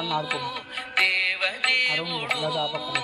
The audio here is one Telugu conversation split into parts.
అన్న ఆడుకోము అరుణ్ ఇలా దాపక్కన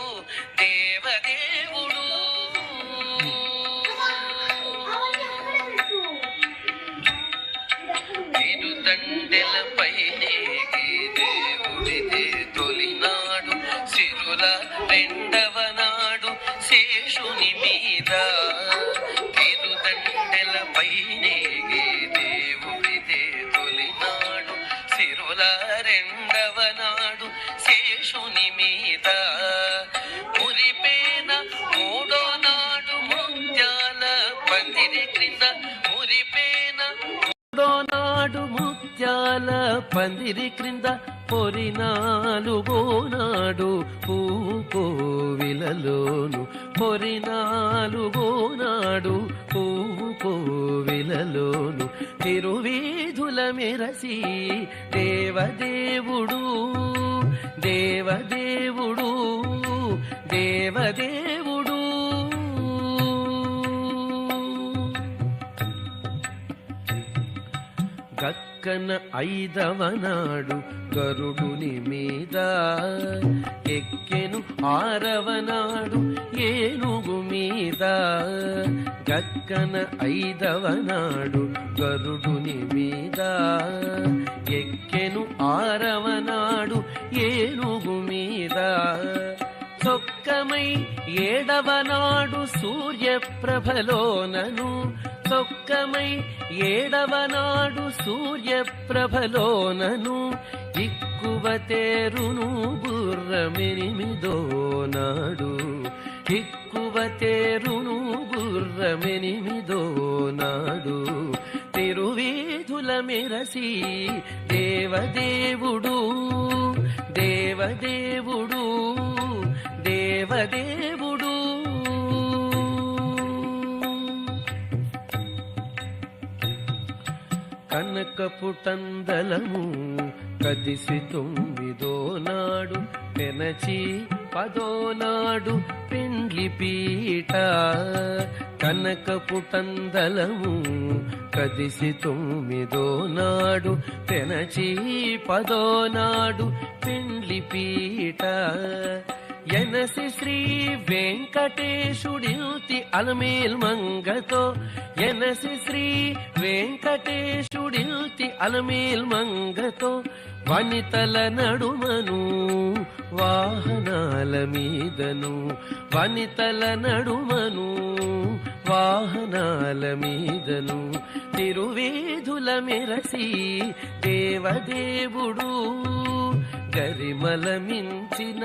పందిరి క్రింద పొరి నాలుగో నాడు పూకోవిలలోను. పొరి నాలుగో నాడు పూకోవిలలోను. తిరువీధుల మెరసి దేవదేవుడు దేవదేవుడు దేవదేవుడు గక్కన ఐదవనాడు గరుడుని మీద ఎక్కెను ఆరవనాడు ఏనుగు మీద గక్కన ఐదవనాడు గరుడుని మీద ఎక్కెను ఆరవనాడు ఏనుగు మీద సొక్కమై ఏడవనాడు సూర్యప్రభలోనను. సొక్కమై ఏడవనాడు సూర్యప్రభలోనను. ఎక్కువ తేరును గుర్రమెనిమిదో నాడు ఎక్కువ తేరును గుర్రమెనిమిదో నాడు తిరువీధుల మెరసి దేవదేవుడు దేవదేవుడు. దేవదేవుడు. కనకపుటందలము కదిసి తొమ్మిదో నాడు పెనచి పదో నాడు పెండ్లి పీట. కనకపుటందలము కదిసి తొమ్మిదో నాడు పెనచి పదో నాడు పెండ్లి పీట. ఎనసి శ్రీ వెంకటేశుడిల్తి అలమేల్ మంగతో ఎనసి శ్రీ వెంకటేశుడిల్తి అలమేల్ మంగతో వనితల నడుమను వాహనాల మీదను వనితల నడుమను వాహనాల మీదను తిరువేధుల మెరసి దేవదేవుడు. కరిమలమించిన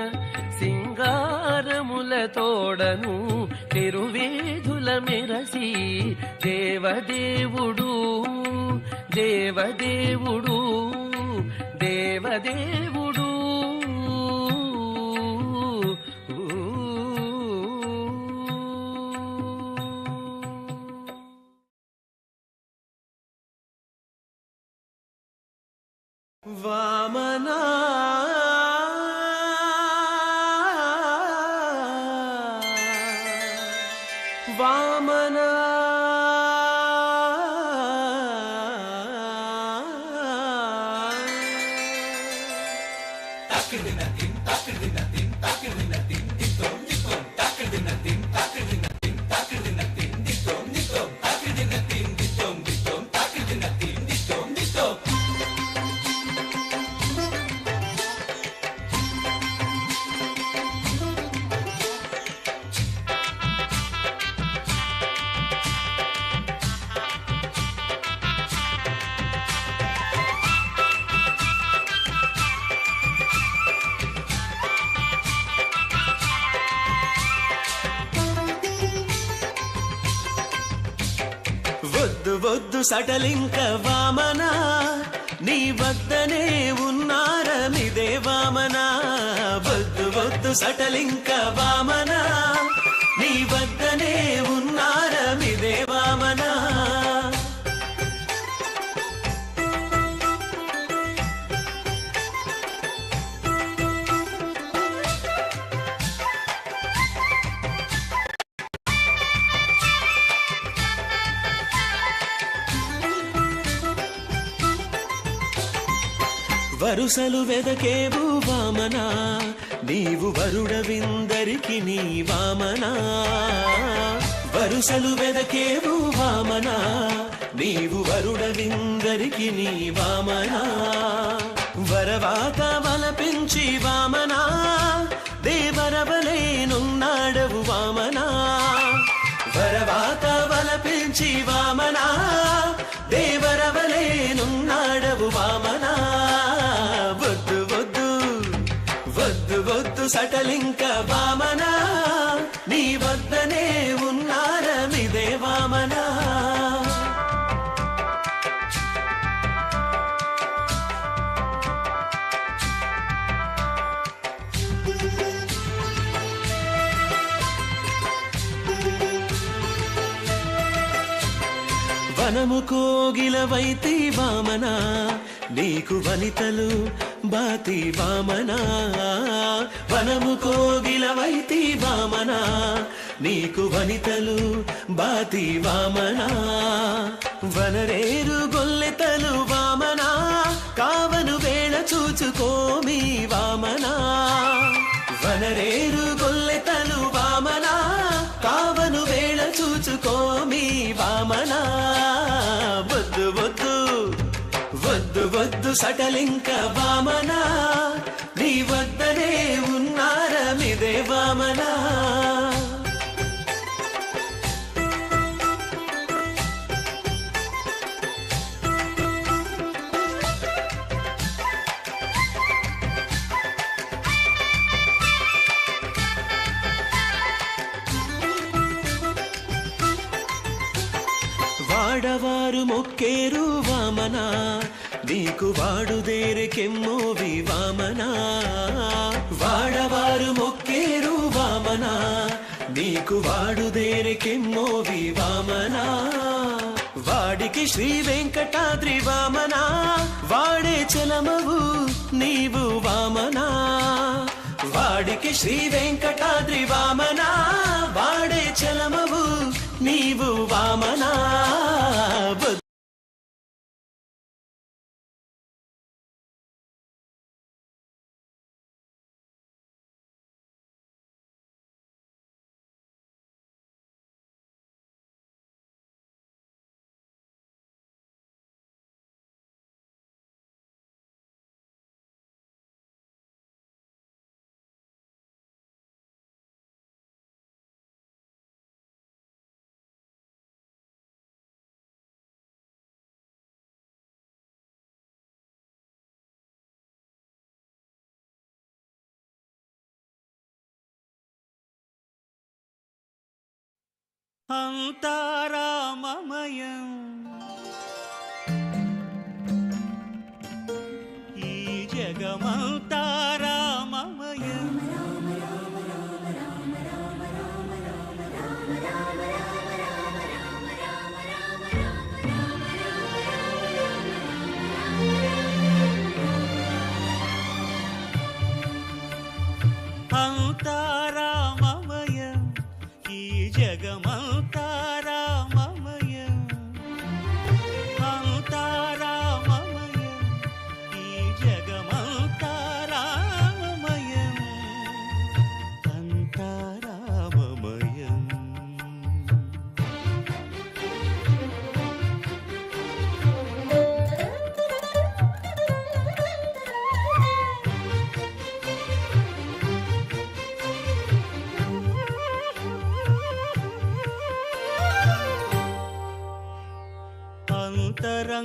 సింగారముల తోడను తిరువేధుల మెరసి దేవదేవుడు దేవదేవుడు దేవదేవుడు. సటలింక వామనా? నీ వద్దనే ఉన్నారమిదే వామనా? వద్దు వద్దు సటలింక వామనా? నీ వద్దనే వరుసలు వెదకేవు వామనా నీవు వరుడవిందరికి నీ వామనా. వరుసలు వెదకేవు వామనా నీవు వరుడవిందరికి నీ వామనా. వరవాత వలపించి వామనా దేవరవలేనున్నాడవు వామనా. వలపించి వామనా దేవరవలేనున్నాడవు వామనా? వద్దు వద్దు వద్దు వద్దు సటలింక వామనా? నీ వద్దనే వనము కోగిలవైతే వామనా నీకు వనితలు బాతి వామనా. వనము కోగిలవైతే వామనా నీకు వనితలు బాతి వామనా. వనరేరు గొల్లెతలు వామనా కావను వేళ చూచుకోమి వామనా. వనరేరు గొల్లెతలు వామనా కావను వేళ చూచుకోమి వామనా. సటలింక వామనా నీ వద్దనే ఉన్నారమిదే వామనా. వాడవారు మొక్కేరు వామనా నీకు వాడు వాడుదేరికెమ్మోవి వామనా వాడవారు మొక్కేరు వామనా? నీకు వాడు వాడుదేరికెమ్మోవి వామనా వాడికి శ్రీ వెంకటాద్రి వామనా? వాడే చలమవు నీవు వామనా? వాడికి శ్రీ వెంకటాద్రి వామనా? వాడే చలమవు నీవు వామనా? अङ्ममयम्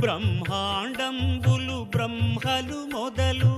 బ్రహ్మాండంబులు బ్రహ్మలు మొదలు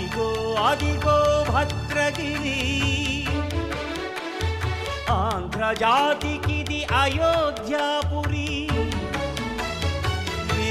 అదిగో అదిగో భద్రగిరి ఆంధ్రజాతికిది అయోధ్యాపురి ఏ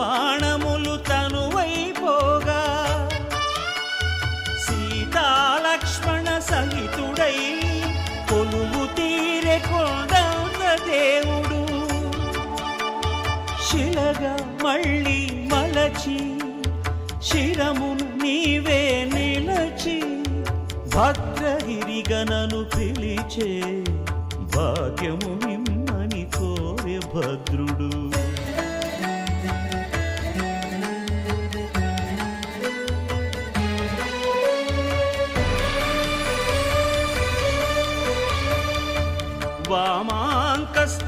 బాణములు తనువైపోగా. సీతాలక్ష్మణ సహితుడై కొలువు తీరే కొండంద దేవుడు. శిలగా మళ్ళీ మలచి శిరమును నీవే నిలచి భద్రగిరిగనను పిలిచే భాగ్యము నిమ్మని కోరే భద్రుడు.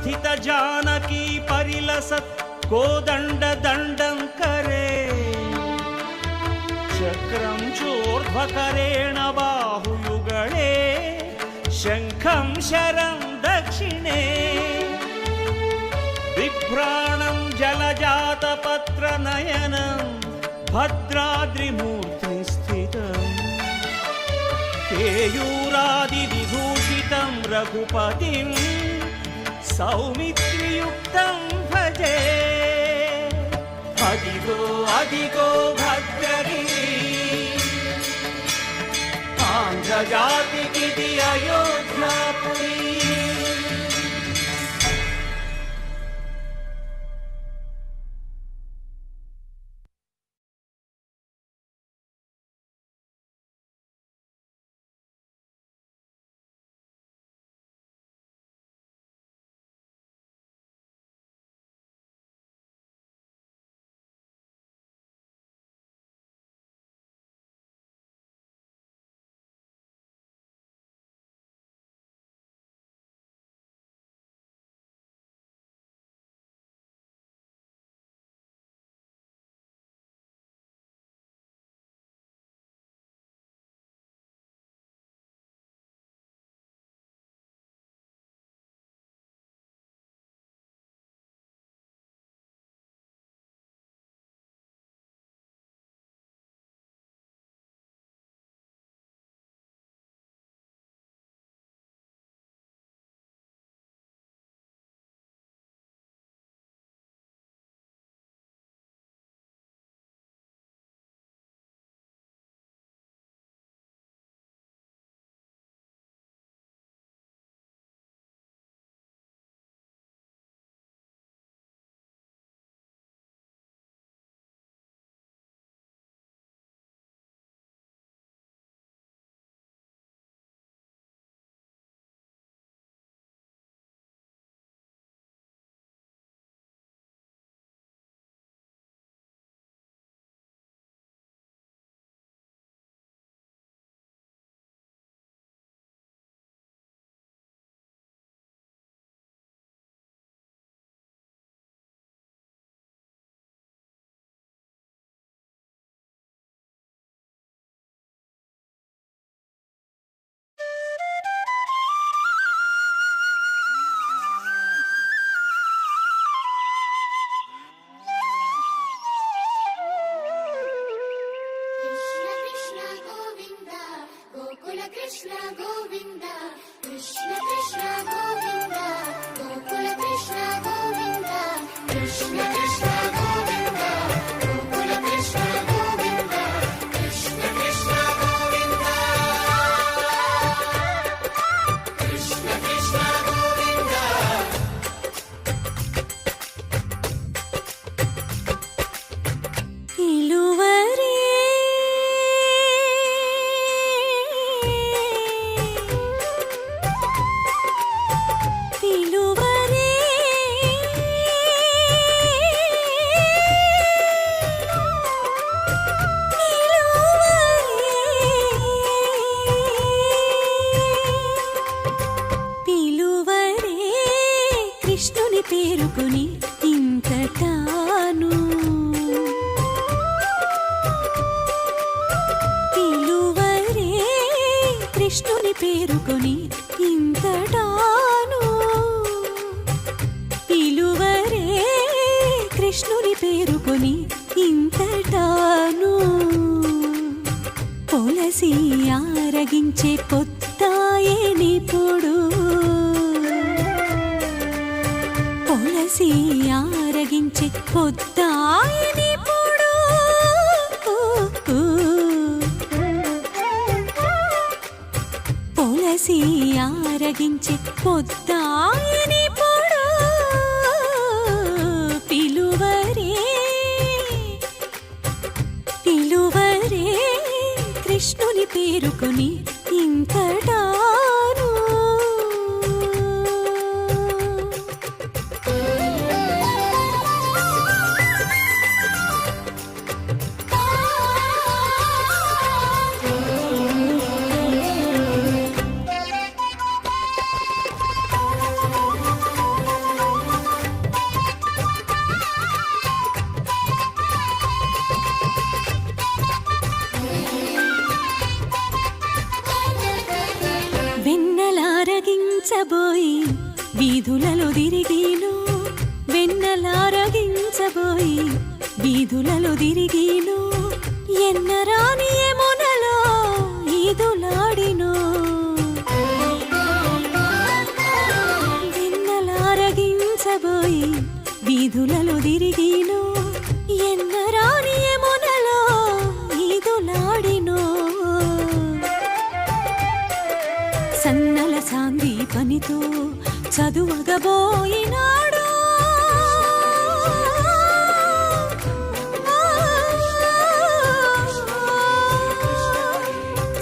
వామాంకస్థిత జానకీ పరిలసత్ కోదండ దండం కరే. చక్రం చోర్ధ్వకరేణ బాహుయుగళే శంఖం శరం దక్షిణే. బిభ్రాణం జలజాతపత్రనయనం భద్రాద్రిమూర్తి స్థితం. కేయూరాదివిభూషితం రఘుపతిం సౌమిత్రియుక్తం భజే. అదిగో అదిగో భద్రగిరి ఆంధ్రజాతికిది అయోధ్యాపురి. పొలసి ఆరగించే పొడు పిలువరే. పిలువరే కృష్ణుని పేరుకొని ఇంకటా ఆరగించబోయి వీధులలో తిరిగిను వెన్నలారగించబోయి వీధులలో తిరిగిను ఎన్నరాని ఏమోనలో ఈదులాడిను. వెన్నలారగించబోయి వీధులలో తిరిగిను ఎన్నరా పనితో చదువగబోయినాడు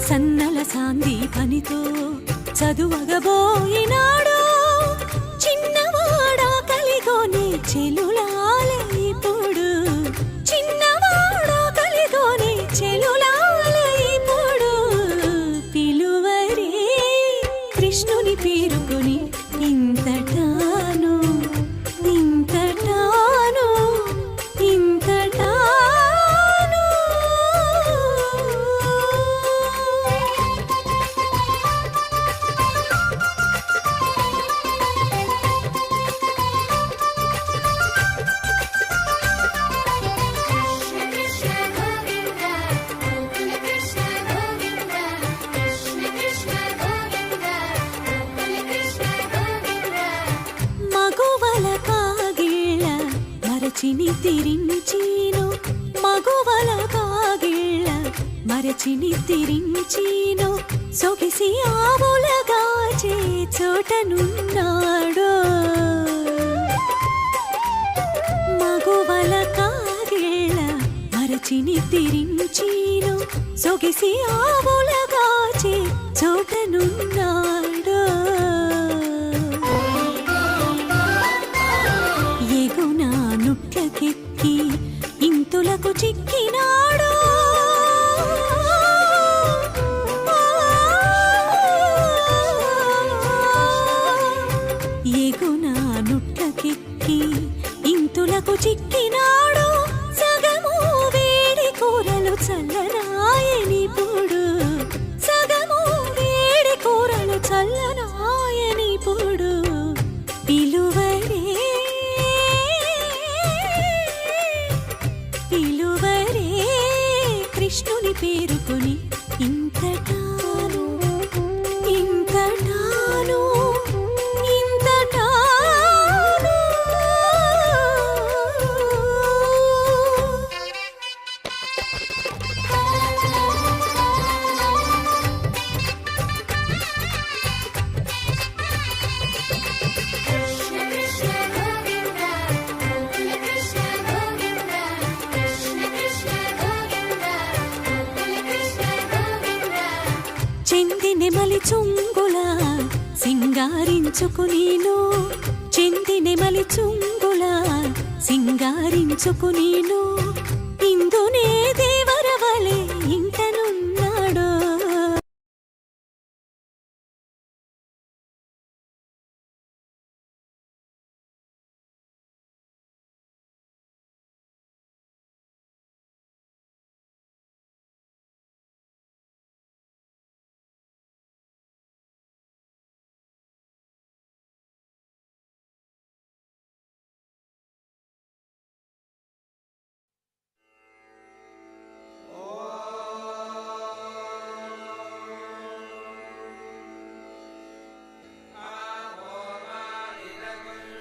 సన్నల సాంది పనితో చదువగబోయినాడు చిన్నవాడా కలిగోని చెలు సొగిసి ఆవులగాచే చోటనున్నాడు. మగువల కాగేళ మరచిని తిరించీను. సొగిసి ఆవులగాచి చోటనున్నాడు.